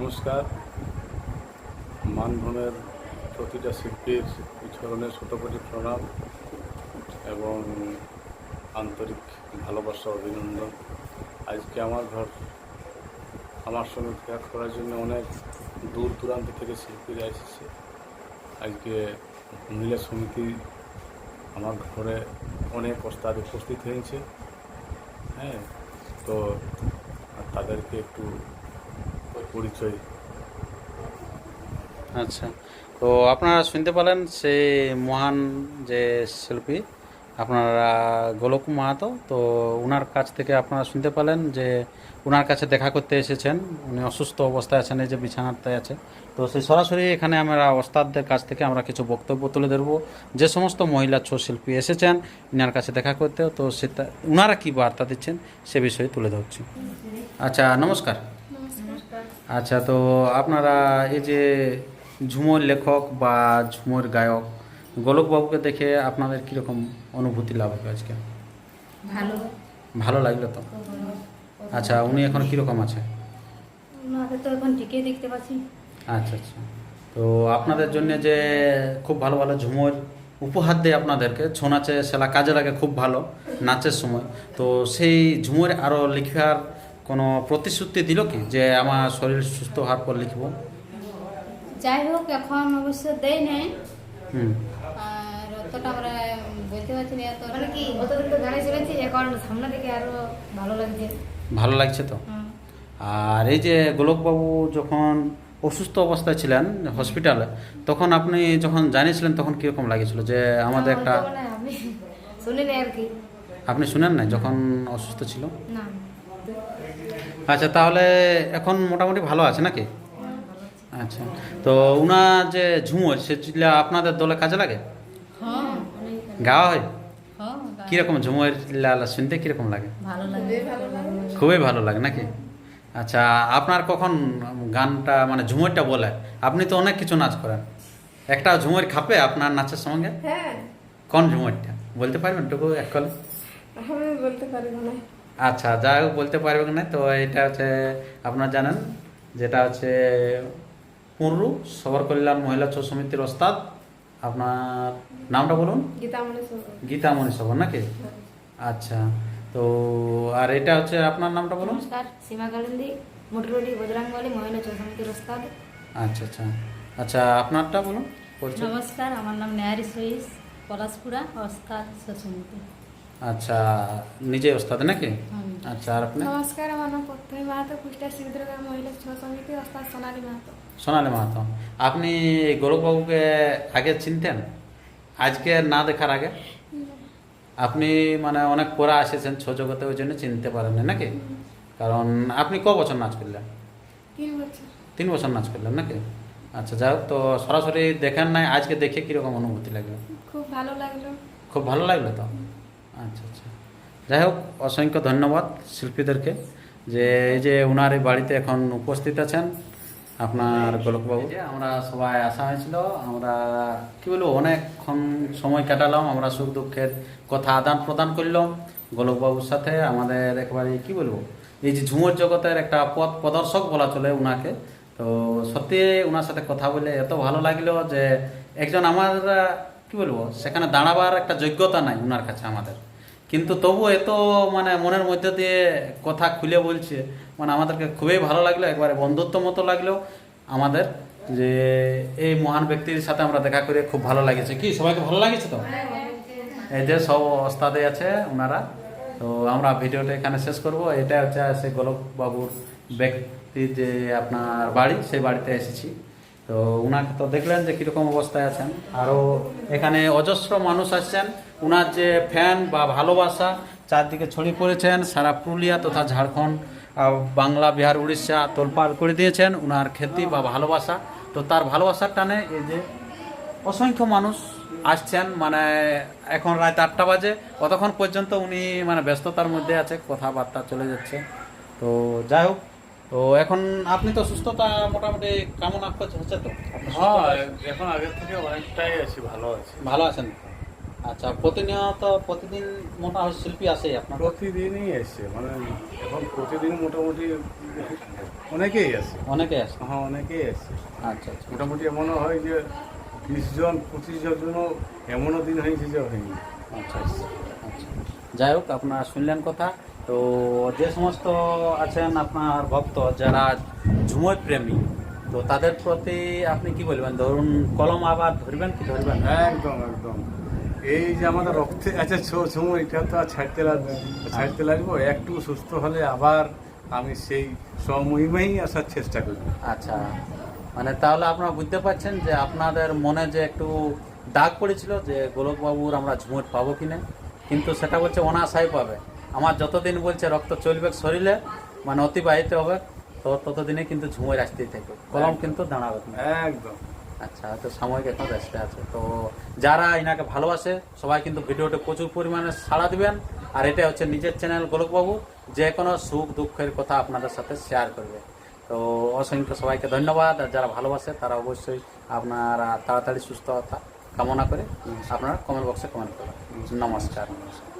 নমস্কার। মানভূমের প্রতিটা শিল্পীর চরণে শতকোটি প্রণাম এবং আন্তরিক ভালোবাসা, অভিনন্দন। আজকে আমার ঘর, আমার সঙ্গে দেখা করার জন্য অনেক দূর দূরান্ত থেকে শিল্পীরা এসেছে। আজকে মহিলা সমিতি আমার ঘরে অনেক ওস্তাদ উপস্থিত হয়েছে। হ্যাঁ তো তাদেরকে একটু পরিচয়। আচ্ছা তো আপনারা শুনতে পেলেন সেই মহান যে শিল্পী আপনারা গোলক মাহাতো তো ওনার কাছ থেকে আপনারা শুনতে পেলেন যে ওনার কাছে দেখা করতে এসেছেন উনি অসুস্থ অবস্থায় আছেন এই যে বিছানাতে আছে। তো সেই সরাসরি এখানে আমরা ওস্তাদদের কাছ থেকে আমরা কিছু বক্তব্য তুলে ধরবো। যে সমস্ত মহিলা ছৌ শিল্পী এসেছেন ইনার কাছে দেখা করতে তো সেটা ওনারা কী বার্তা দিচ্ছেন সে বিষয়ে তুলে ধরছি। আচ্ছা নমস্কার। আচ্ছা তো আপনারা এই যে ঝুমুর লেখক বা ঝুমুর গায়ক গোলকবাবুকে দেখে আপনাদের কীরকম অনুভূতি লাভ হবে আজকে? ভালো। ভালো লাগল তো? আচ্ছা উনি এখন কীরকম আছে? ওনাকে তো এখন ঠিকই দেখতে পাচ্ছি। আচ্ছা আচ্ছা। তো আপনাদের জন্য যে খুব ভালো ভালো ঝুমুর উপহার দেয় আপনাদেরকে ছৌ নাচে সেলা কাজে লাগে খুব ভালো নাচের সময়। তো সেই ঝুমুর আরও লিখার কোনো প্রতিশ্রুতি দিল কি যে আমার শরীর সুস্থ হওয়ার পর লিখব? যাই হোক এখন অবশ্য দেয় নাই। হুম। আর অতটা আমরা বলতে পারছি না এত মানে কি অতদিন তো গাড়ি চলেছি এখন সামনে থেকে আরও ভালো লাগছে। ভালো লাগছে তো? আর এই যে গোলকবাবু যখন অসুস্থ অবস্থায় ছিলেন হসপিটালে তখন আপনি যখন জানিয়েছিলেন তখন কীরকম লাগেছিল যে আমাদের একটা আর কি। আপনি শুনেন না যখন অসুস্থ ছিল? না। আচ্ছা তাহলে এখন মোটামুটি ভালো আছে নাকি। আচ্ছা তো উনার যে ঝুমুর সেগুলো আপনাদের দলে কাজে লাগে? গাওয়া হয়? হ্যাঁ কীরকম ঝুমুর লালা শুনতে কীরকম লাগে। খুবই ভালো লাগে নাকি? আচ্ছা আপনার কখন গানটা মানে ঝুমুরটা বলে? আপনি তো অনেক কিছু নাচ করেন। একটা ঝুমুর খাপে আপনার নাচের সঙ্গে? হ্যাঁ। কোন ঝুমুরটা? বলতে পারবেন টুকু এক কলে? আমি বলতে পারব না। আচ্ছা যাই হোক বলতে পারবেন না। তো এটা হচ্ছে আপনার জানেন যেটা হচ্ছে পুরু সবর কল্যাণ মহিলা ছৌ সমিতির ওস্তাদ। আপনার নামটা বলুন। গীতামণি সবর। নাকি? আচ্ছা তো আর এটা হচ্ছে আপনার নামটা বলুন। নমস্কার সীমা কালিন্দি মোটরডি বজরাঙ্গলি মহিলা সমিতির ওস্তাদ। আচ্ছা আচ্ছা। আচ্ছা আপনারটা বলুন। নমস্কার আমার নাম নেহারি সইস পলাশপুরা ওস্তাদ সমিতি। আচ্ছা নিজে ওস্তাদ নাকি? আচ্ছা আর আপনি? নমস্কার আমার নাম প্রথমী মাহাতো কুষ্টা শিবদুর্গা মহিলা ছৌ সমিতি ওস্তাদ সোনালী মাহাতো। সোনালী মাহাতো। আপনি গোলকবাবুকে আগে চিনতেন? আজকে না দেখার আগে? আপনি মানে অনেক পরে এসেছেন ছো জগতে ওই জন্য চিনতে পারেন নাকি? কারণ আপনি ক বছর নাচ করলেন? তিন বছর। তিন বছর নাচ করলেন নাকি? আচ্ছা যাই হোক তো সরাসরি দেখেন নাই আজকে দেখে কীরকম অনুভূতি লাগল? খুব ভালো লাগল। খুব ভালো লাগল তো? আচ্ছা আচ্ছা। যাই হোক অসংখ্য ধন্যবাদ শিল্পীদেরকে যে এই যে ওনার এই বাড়িতে এখন উপস্থিত আছেন আপনার গোলকবাবু। যে আমরা সবাই আসা হয়েছিল আমরা কি বলব অনেকক্ষণ সময় কাটালাম আমরা সুখ দুঃখের কথা আদান প্রদান করলাম। গোলকবাবুর সাথে আমাদের একবারে কি বলব এই যে ঝুমুর জগতের একটা পথ প্রদর্শক বলা চলে ওনাকে তো সত্যি ওনার সাথে কথা বলে এত ভালো লাগল যে একজন আমার কি বলব? সেখানে দাঁড়াবার একটা যোগ্যতা নাই ওনার কাছে আমাদের। কিন্তু তবু এত মানে মনের মধ্যে দিয়ে কথা খুলে বলছে মানে আমাদেরকে খুবই ভালো লাগল, একবারে বন্ধুত্ব মতো লাগল আমাদের যে এই মহান ব্যক্তির সাথে আমরা দেখা করে খুব ভালো লাগেছে। কি, সবাইকে ভালো লাগেছে তো? এই যে সব ওস্তাদে আছে ওনারা তো আমরা ভিডিওটা এখানে শেষ করব। এটা হচ্ছে সে গোলক বাবুর ব্যক্তি যে আপনার বাড়ি, সেই বাড়িতে এসেছি। তো ওনাকে তো দেখলেন যে কীরকম অবস্থায় আছেন। আরও এখানে অজস্র মানুষ আসছেন। ওনার যে ফ্যান বা ভালোবাসা, চারদিকে ছড়িয়ে পড়েছেন। সারা পুরুলিয়া তথা ঝাড়খণ্ড বাংলা, বিহার, উড়িষ্যা তোলপাড় করে দিয়েছেন ওনার খ্যাতি বা ভালোবাসা। তো তার ভালোবাসার টানে এই যে অসংখ্য মানুষ আসছেন মানে এখন রাত আটটা বাজে। কতক্ষণ পর্যন্ত উনি মানে ব্যস্ততার মধ্যে আছে, কথাবার্তা চলে যাচ্ছে। তো যাই হোক তো এখন আপনি তো সুস্থতা মোটামুটি কামনা হচ্ছে তো? হ্যাঁ এখন আগের থেকে অনেকটাই আছি ভালো আছি। ভালো আছেন? আচ্ছা প্রতিনিয়ত প্রতিদিন মোটামুটি শিল্পী আসে আপনার? প্রতিদিনই এসছে মানে এখন প্রতিদিন মোটামুটি অনেকেই আছে অনেকেই আসে? হ্যাঁ অনেকেই আছে আচ্ছা আচ্ছা। মোটামুটি এমনও হয় যে বিশ জন পঁচিশ জনও এমনও দিন হয়েছে যে হয়নি। আচ্ছা। আচ্ছা আচ্ছা। যাই হোক আপনারা শুনলেন কথা। তো যে সমস্ত আছেন আপনার ভক্ত যারা ঝুময় প্রেমী তো তাদের প্রতি আপনি কি বলবেন? ধরুন কলম আবার ধরবেন কি ধরবেন একদম একদম। এই যে আমাদের রক্তে আছে সময় এটা তো আর ছাড়তে লাগবে ছাড়তে লাগবো। একটু সুস্থ হলে আবার আমি সেই সমহিমাই আসার চেষ্টা করি। আচ্ছা। মানে তাহলে আপনারা বুঝতে পারছেন যে আপনাদের মনে যে একটু দাগ পড়েছিল যে গোলকবাবুর আমরা ঝুমট পাবো কিনা? কিন্তু সেটা বলছে অনাশাই পাবে। আমার যতদিন বলছে রক্ত চলবে শরীরে মানে অতিবাহিত হবে তো ততদিনে কিন্তু ঝুমোর আসতেই থাকবে কলম কিন্তু দাঁড়াবে না। একদম। আচ্ছা তো সাময়িক এখন ব্যস্ত আছে। তো যারা এনাকে ভালোবাসে সবাই কিন্তু ভিডিওটা প্রচুর পরিমাণে সাড়া দিবেন। আর এটা হচ্ছে নিজের চ্যানেল গোলকবাবু যে কোনো সুখ দুঃখের কথা আপনাদের সাথে শেয়ার করবে। তো অসংখ্য সবাইকে ধন্যবাদ। আর যারা ভালোবাসে তারা অবশ্যই আপনারা তাড়াতাড়ি সুস্থতা কামনা করে আপনারা কমেন্ট বক্সে কমেন্ট করবেন। নমস্কার নমস্কার।